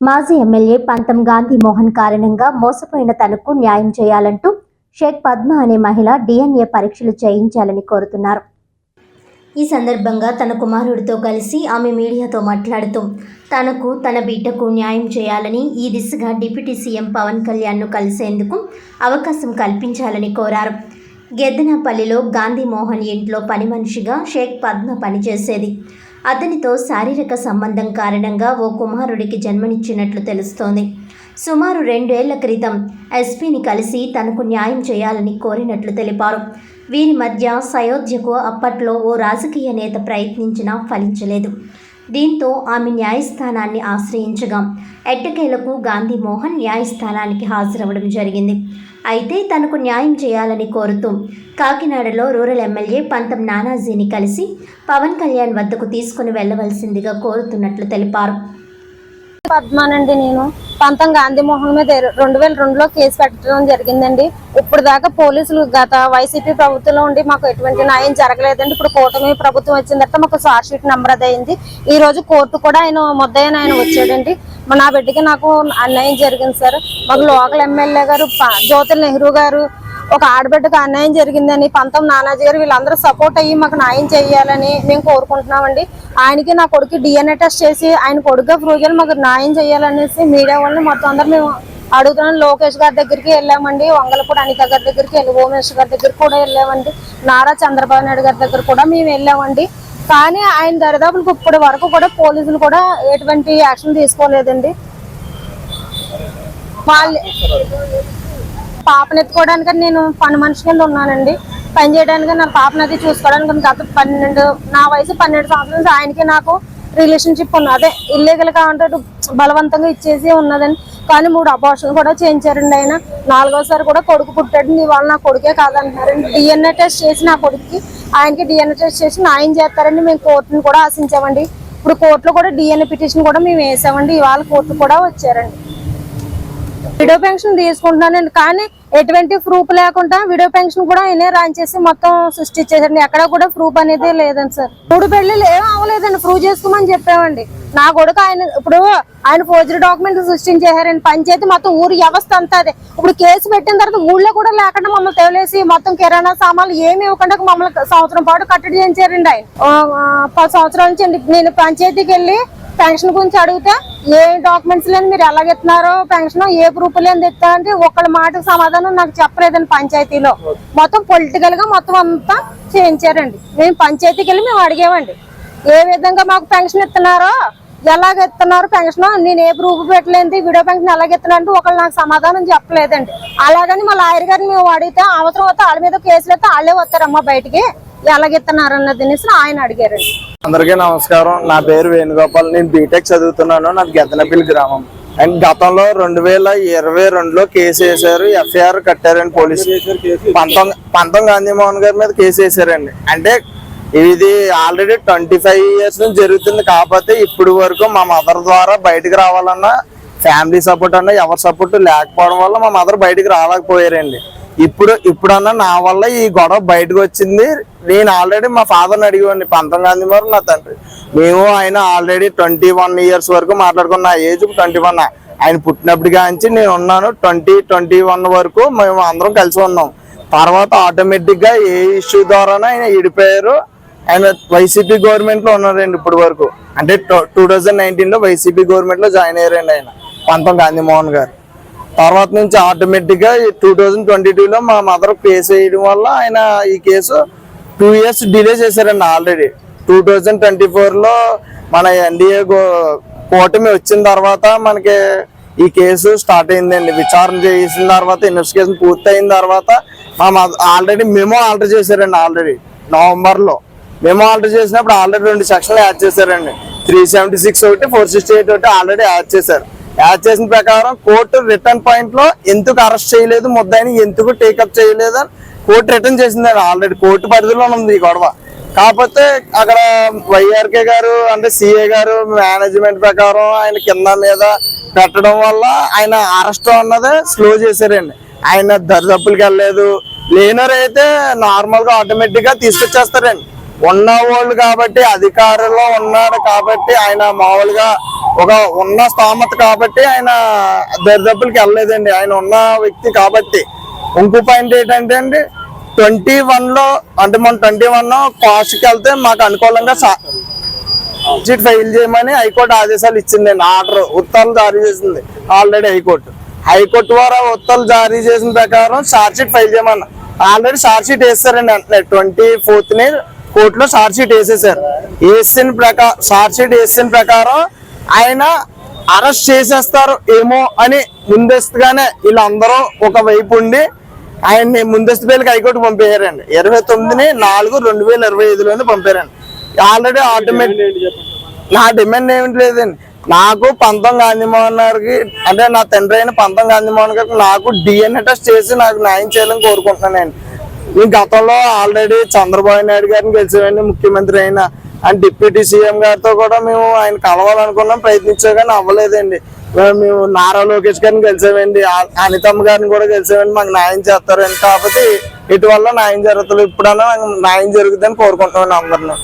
మాజీ ఎమ్మెల్యే పంతం గాంధీ మోహన్ కారణంగా మోసపోయిన తనకు న్యాయం చేయాలంటూ షేక్ పద్మ అనే మహిళ డిఎన్ఏ పరీక్షలు చేయించాలని కోరుతున్నారు. ఈ సందర్భంగా తన కుమారుడితో కలిసి ఆమె మీడియాతో మాట్లాడుతూ తనకు తన బిడ్డకు న్యాయం చేయాలని ఈ దిశగా డిప్యూటీ సీఎం పవన్ కళ్యాణ్ను కలిసేందుకు అవకాశం కల్పించాలని కోరారు. గెద్దనపల్లిలో గాంధీ మోహన్ ఇంట్లో పని మనిషిగా షేక్ పద్మ పనిచేసేది. అతనితో శారీరక సంబంధం కారణంగా ఓ కుమారుడికి జన్మనిచ్చినట్లు తెలుస్తోంది. సుమారు రెండేళ్ళ క్రితం ఎస్పీని కలిసి తనకు న్యాయం చేయాలని కోరినట్లు తెలిపారు. వీరి మధ్య సయోధ్యకు అప్పట్లో ఓ రాజకీయ నేత ప్రయత్నించినా ఫలించలేదు. దీంతో ఆమె న్యాయస్థానాన్ని ఆశ్రయించగా ఎట్టకేలకు గాంధీ మోహన్ న్యాయస్థానానికి హాజరవ్వడం జరిగింది. అయితే తనకు న్యాయం చేయాలని కోరుతూ కాకినాడలో రూరల్ ఎమ్మెల్యే పంతం నానాజీని కలిసి పవన్ కళ్యాణ్ వద్దకు తీసుకుని వెళ్ళవలసిందిగా కోరుతున్నట్లు తెలిపారు. పద్మానండి నేను. పంతం గాంధీ మోహన్ మీద రెండు వేల రెండులో కేసు పెట్టడం జరిగిందండి. ఇప్పుడు దాకా పోలీసులు గత వైసీపీ ప్రభుత్వంలో ఉండి మాకు ఎటువంటి న్యాయం జరగలేదండి. ఇప్పుడు కూటమి ప్రభుత్వం వచ్చిన తర్వాత మాకు చార్జ్ షీట్ నెంబర్ అది అయింది. ఈ రోజు కోర్టు కూడా ఆయన ముద్దయ్యన ఆయన వచ్చాడండి. మా నా బిడ్డకి నాకు అన్యాయం జరిగింది సార్. మాకు లోకల్ ఎమ్మెల్యే గారు జ్యోతి నెహ్రూ గారు ఒక ఆడబిడ్డకు అన్యాయం జరిగిందని పంతం నానాజీ గారు వీళ్ళందరూ సపోర్ట్ అయ్యి మాకు న్యాయం చేయాలని మేము కోరుకుంటున్నామండి. ఆయనకి నా కొడుకు డిఎన్ఏ టెస్ట్ చేసి ఆయన కొడుకుగా ప్రూవ్ చేయాలి మాకు న్యాయం చేయాలనేసి మీడియా వాళ్ళని మొత్తం అందరూ మేము అడుగుతున్నాం. లోకేష్ గారి దగ్గరికి వెళ్ళామండి. వంగలపూడి అనిత గారి దగ్గరికి వెళ్ళి ఓమేష్ గారి దగ్గరికి కూడా వెళ్ళామండి. నారా చంద్రబాబు నాయుడు గారి దగ్గర కూడా మేము వెళ్ళామండి. కానీ ఆయన దరిదాపులకు ఇప్పటి వరకు కూడా పోలీసులు కూడా ఎటువంటి యాక్షన్ తీసుకోలేదండి. వాళ్ళు పాపను ఎత్తుకోవడానికి నేను పని మనిషి కింద ఉన్నానండి. పని చేయడానికి నా పాపను అది చూసుకోవడానికి గత పన్నెండు నా వయసు పన్నెండు సంవత్సరాల నుంచి ఆయనకి నాకు రిలేషన్షిప్ ఉన్నది అదే ఇల్లీగల్గా బలవంతంగా ఇచ్చేసి ఉన్నదండి కానీ మూడు అబార్షన్ కూడా చేయించారండి ఆయన. నాలుగోసారి కూడా కొడుకు పుట్టాడు నీ నా కొడుకే కాదంటున్నారండి. డిఎన్ఏ టెస్ట్ చేసి నా కొడుకుకి ఆయనకి డిఎన్ఏ టెస్ట్ చేసి న్యాయం చేస్తారండి. మేము కోర్టును కూడా ఆశించామండి. ఇప్పుడు కోర్టులో కూడా డిఎన్ఏ పిటిషన్ కూడా మేము వేసామండి. ఇవాళ కోర్టు కూడా వచ్చారండి. విడో పెన్షన్ తీసుకుంటున్నానండి కానీ ఎటువంటి ప్రూఫ్ లేకుండా విడో పెన్షన్ కూడా ఆయనే రాన్ చేసి మొత్తం సృష్టించేసండి ఎక్కడ కూడా ప్రూఫ్ అనేది లేదండి సార్. మూడు పెళ్ళిళ్ళు ఏం అవ్వలేదండి. ప్రూవ్ చేసుకోమని చెప్పామండి. నా కొడుకు ఆయన ఇప్పుడు ఆయన ఫోర్జరీ డాక్యుమెంట్ సృష్టించేశారండి. పంచాయతీ మొత్తం ఊరి వ్యవస్థ అంతా అదే. ఇప్పుడు కేసు పెట్టిన తర్వాత ఊళ్ళో కూడా లేకుండా మమ్మల్ని తేలేసి మొత్తం కిరాణా సామాన్లు ఏమి ఇవ్వకుండా మమ్మల్ని సంవత్సరం పాటు కట్టడి చేయించారండి ఆయన. పది సంవత్సరాల నుంచి అండి. నేను పంచాయతీకి వెళ్ళి పెన్షన్ గురించి అడిగితే ఏ డాక్యుమెంట్స్ లేని మీరు ఎలాగెత్తున్నారో పెన్షన్ ఏ ప్రూఫ్ లేని ఇస్తారంటే ఒకళ్ళ మాటకు సమాధానం నాకు చెప్పలేదండి పంచాయతీలో. మొత్తం పొలిటికల్గా మొత్తం అంతా చేయించారండి. మేము పంచాయతీకి వెళ్ళి మేము అడిగామండి. ఏ విధంగా మాకు పెన్షన్ ఇస్తున్నారో ఎలాగ ఇస్తున్నారు పెన్షన్ నేను ఏ ప్రూఫ్ పెట్టలేదు వీడియో పెన్షన్ ఎలాగ అంటే ఒకళ్ళు నాకు సమాధానం చెప్పలేదండి. అలాగని మా లాయర్ గారిని మేము అడిగితే అవసరం వస్తే వాళ్ళ మీద కేసులు అయితే వాళ్ళే వస్తారమ్మా బయటికి ఎలాగెత్తున్నారు అన్నది అనేసి ఆయన అడిగారండి. అందరికీ నమస్కారం. నా పేరు వేణుగోపాల్. నేను బీటెక్ చదువుతున్నాను. నాది గద్దనపల్లి గ్రామం. అండ్ గతంలో రెండు వేల ఇరవై రెండులో కేసు వేశారు. ఎఫ్ఐఆర్ కట్టారండి పోలీసు. పంతొమ్మిది గాంధీ గాంధీమోహన్ గారి మీద కేసు వేశారండి. అంటే ఇది ఆల్రెడీ ట్వంటీ ఫైవ్ ఇయర్స్ నుంచి జరుగుతుంది కాకపోతే ఇప్పుడు వరకు మా మదర్ ద్వారా బయటకు రావాలన్నా ఫ్యామిలీ సపోర్ట్ అన్నా ఎవరి సపోర్ట్ లేకపోవడం వల్ల మా మదర్ బయటకు రాలేకపోయారండి. ఇప్పుడు ఇప్పుడన్నా నా వల్ల ఈ గొడవ బయటకు వచ్చింది. నేను ఆల్రెడీ మా ఫాదర్ని అడిగేవాడిని పంతం గాంధీ వారు నా తండ్రి. మేము ఆయన ఆల్రెడీ ట్వంటీ వన్ ఇయర్స్ వరకు మాట్లాడుకున్న. ఏజ్ ట్వంటీ వన్ ఆయన పుట్టినప్పటికి నుంచి నేను ఉన్నాను ట్వంటీ ట్వంటీ వన్ వరకు మేము అందరం కలిసి ఉన్నాం. తర్వాత ఆటోమేటిక్గా ఏ ఇష్యూ ద్వారానే ఆయన విడిపోయారు. ఆయన వైసీపీ గవర్నమెంట్లో ఉన్నారండి ఇప్పటి వరకు. అంటే టూ థౌజండ్ నైన్టీన్లో వైసీపీ గవర్నమెంట్లో జాయిన్ అయ్యారండి ఆయన పంతం గాంధీమోహన్ గారు. తర్వాత నుంచి ఆటోమేటిక్గా టూ థౌజండ్ ట్వంటీ టూ లో మా మదర్ కేసు వేయడం వల్ల ఆయన ఈ కేసు టూ ఇయర్స్ డిలే చేశారండి ఆల్రెడీ టూ థౌజండ్ ట్వంటీ ఫోర్లో మన ఎన్డీఏ కూటమి వచ్చిన తర్వాత మనకి ఈ కేసు స్టార్ట్ అయిందండి. విచారణ చేసిన తర్వాత ఇన్వెస్టిగేషన్ పూర్తయిన తర్వాత మా ఆల్రెడీ మేము ఆల్టర్ చేశారండి ఆల్రెడీ నవంబర్లో మెమో ఆల్టర్ చేసినప్పుడు ఆల్రెడీ రెండు సెక్షన్లు యాడ్ చేశారండి. త్రీ సెవెంటీ సిక్స్ ఒకటి ఫోర్ సిక్స్టీ ఎయిట్ ఒకటి ఆల్రెడీ యాడ్ చేశారు. యాడ్ చేసిన ప్రకారం కోర్టు రిటర్న్ పాయింట్లో ఎందుకు అరెస్ట్ చేయలేదు ముద్దాయిని ఎందుకు టేకప్ చేయలేదు అని కోర్టు రిటర్న్ చేసిందండి ఆల్రెడీ కోర్టు పరిధిలో ఉంది ఈ గొడవ. కాకపోతే అక్కడ వైఆర్కే గారు అంటే సిఏ గారు మేనేజ్మెంట్ ప్రకారం ఆయన కింద మీద పెట్టడం వల్ల ఆయన అరెస్ట్ అన్నది స్లో చేశారండి. ఆయన దరిదప్పులకి వెళ్ళలేదు. లేనర్ అయితే ఆటోమేటిక్గా తీసుకొచ్చేస్తారండి. ఉన్న వాళ్ళు కాబట్టి అధికారంలో ఉన్నాడు కాబట్టి ఆయన మామూలుగా ఒక ఉన్న స్థామత కాబట్టి ఆయన దరిదప్పులకి వెళ్ళలేదండి. ఆయన ఉన్న వ్యక్తి కాబట్టి. ఇంకో పాయింట్ ఏంటంటే అండి ట్వంటీ వన్లో అంటే మనం ట్వంటీ వన్ కాస్ట్కి వెళ్తే మాకు అనుకూలంగా సా- ఫైల్ చేయమని హైకోర్టు ఆదేశాలు ఇచ్చిందండి ఆర్డర్ ఉత్తర్వులు జారీ చేసింది. Already high court. హైకోర్టు ద్వారా ఉత్తర్వులు జారీ చేసిన ప్రకారం షార్ట్ ఫైల్ చేయమన్నా. ఆల్రెడీ షార్ట్ షీట్ వేస్తారండి వెంటనే ట్వంటీ ఫోర్త్ని కోర్టులో షార్ట్ షీట్ వేసేసారు. వేసిన ప్రకారం షార్ట్ షీట్ వేసిన ప్రకారం ఆయన అరెస్ట్ చేసేస్తారు ఏమో అని ముందస్తుగానే వీళ్ళందరూ ఒక వైపు ఉండి ఆయన్ని ముందస్తు బెయిల్కి హైకోర్టు పంపించారండి ఇరవై తొమ్మిదిని నాలుగు రెండు వేల ఇరవై ఐదులోనే పంపారండి. ఆల్రెడీ ఆటోమేటిక్ నా డిమాండ్ ఏమిటి లేదండి. నాకు పంతం గాంధీమోహన్ గారికి అంటే నా తండ్రి అయిన పంతం గాంధీమోహన్ గారికి నాకు డిఎన్ఏ టెస్ట్ చేసి నాకు న్యాయం చేయాలని కోరుకుంటున్నానండి. ఈ గతంలో ఆల్రెడీ చంద్రబాబు నాయుడు గారిని గెలిచామండి ముఖ్యమంత్రి అయినా అండ్ డిప్యూటీ సీఎం గారితో కూడా మేము ఆయన కలవాలనుకున్నాం ప్రయత్నించాం కానీ అవ్వలేదండి. మేము నారా లోకేష్ గారిని కలిసామండి అనితమ్మ గారిని కూడా కలిసామండి మాకు న్యాయం చేస్తారండి కాకపోతే ఇటువల్ల న్యాయం జరుగుతుంది ఇప్పుడన్నా న్యాయం జరుగుతుందని కోరుకుంటున్నాం అందరిని.